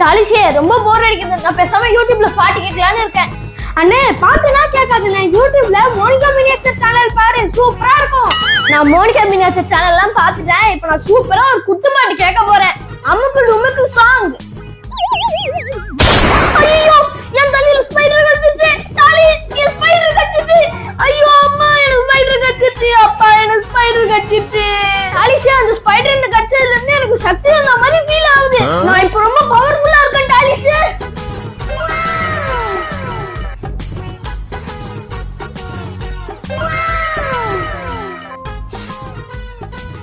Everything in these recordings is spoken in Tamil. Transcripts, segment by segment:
தாலிஷே ரொம்ப போர் அடிக்குது. நான் பேசாம யூடியூப்ல பாட்டு கேட்கலான்னு இருக்கேன். அண்ணே பாட்டுனா கேட்காதுண்ணே. யூடியூப்ல மோனிகா மினியேச்சர் சேனல் பாரு. சூப்பரா இருக்கும். நான் மோனிகா மினியேச்சர் சேனல் எல்லாம் பார்த்துட்டேன். இப்போ நான் சூப்பரா ஒரு குத்து பாட்டு கேட்க போறேன். அமுக்கு டுமுக்கு சாங் ஐயோ என் தலையில ஸ்பைடர் கடிச்சிச்சு தாலிஸ் என் ஸ்பைடர் கடிச்சிச்சு ஐயோ அம்மா எனக்கு ஸ்பைடர் கடிச்சிச்சு அப்பா எனக்கு ஸ்பைடர் கடிச்சிச்சு தாலிஷா அந்த ஸ்பைடர் என்ன கடிச்சதுல இருந்து எனக்கு சக்தி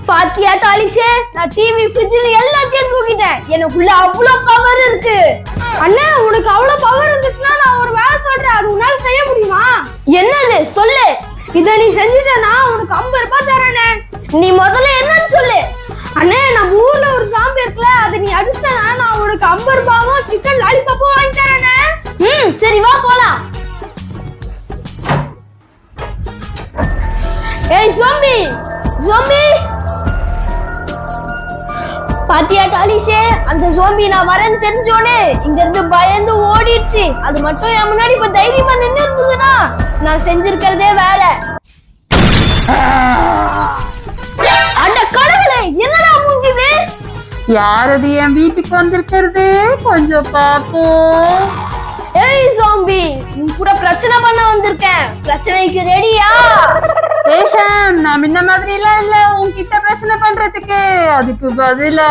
பாத்தியா தாலிஷே நான் டிவி ஃப்ரிட்ஜ்ல எல்லாத்தையும் தூக்கிட்டேன். எனக்குள்ள அவ்வளோ பவர் இருக்கு. அண்ணா உனக்கு அவ்வளோ பவர் இருந்துச்சுன்னா நான் ஒரு வேலை சொல்றேன். அது உன்னால செய்ய முடியுமா? என்னது? சொல்லு. இத நீ செஞ்சிட்டனா உனக்கு ஐம்பது ரூபாய் தரேனே. நீ முதல்ல என்னன்னு சொல்லு. அண்ணே நம்ம ஊர்ல ஒரு சாம்பு இருக்குல்ல அதை நீ அடிச்சிட்டனா நான் உனக்கு ஐம்பது ரூபாவும் சிக்கன் லாலிபாப்பும் வாங்கி தரேனே. ம் சரி வா போலாம். ஏய் ஜோம்பி ஜோம்பி பாத்தியா டாலிஷே அந்த ஜோம்பி நான் வரேன்னு தெரிஞ்சோனே இங்க இருந்து பயந்து ஓடிடுச்சு. அது மட்டும் என் முன்னாடி இப்ப தைரியமா நின்னு இருந்ததுன்னா நான் செஞ்சிருக்கிறதே வேலை. அட கடவுளே என்னடா மூஞ்சிது? யார் அது என் வீட்டுக்கு வந்திருக்கிறது? கொஞ்சம் பாப்போம் ஏய் உன் கூட பிரச்சனை பண்ண வந்திருக்கேன். பிரச்சனைக்கு ரெடியா ஏஷம் நான் முன்ன மாதிரி எல்லாம் இல்ல. உன்கிட்ட பிரச்சனை பண்றதுக்கு. அதுக்கு பதிலா.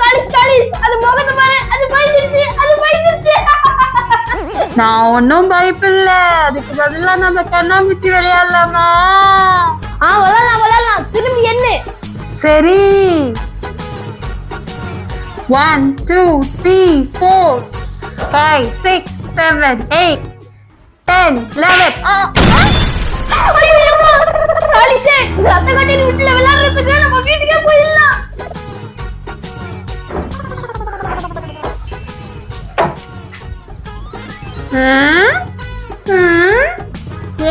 டாலிஷ் டாலிஷ் அது முகத்தை பாரு. அது பயந்துருச்சு. அது பயந்துருச்சு. நான் ஒன்னும் பயப்பில்ல. அதுக்கு பதிலா நம்ம கண்ணாமூச்சி விளையாடலாமா? ஆ விளையாடலாம் விளையாடலாம். திரும்பி என்ன? சரி. One two three four five six seven eight ten eleven இந்த வீட்டுல விளையாடுறதுக்கு நம்ம வீட்டுக்கே போயிடலாம்.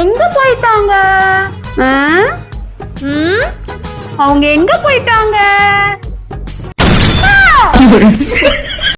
எங்க போயிட்டாங்க? அவங்க எங்க போயிட்டாங்க?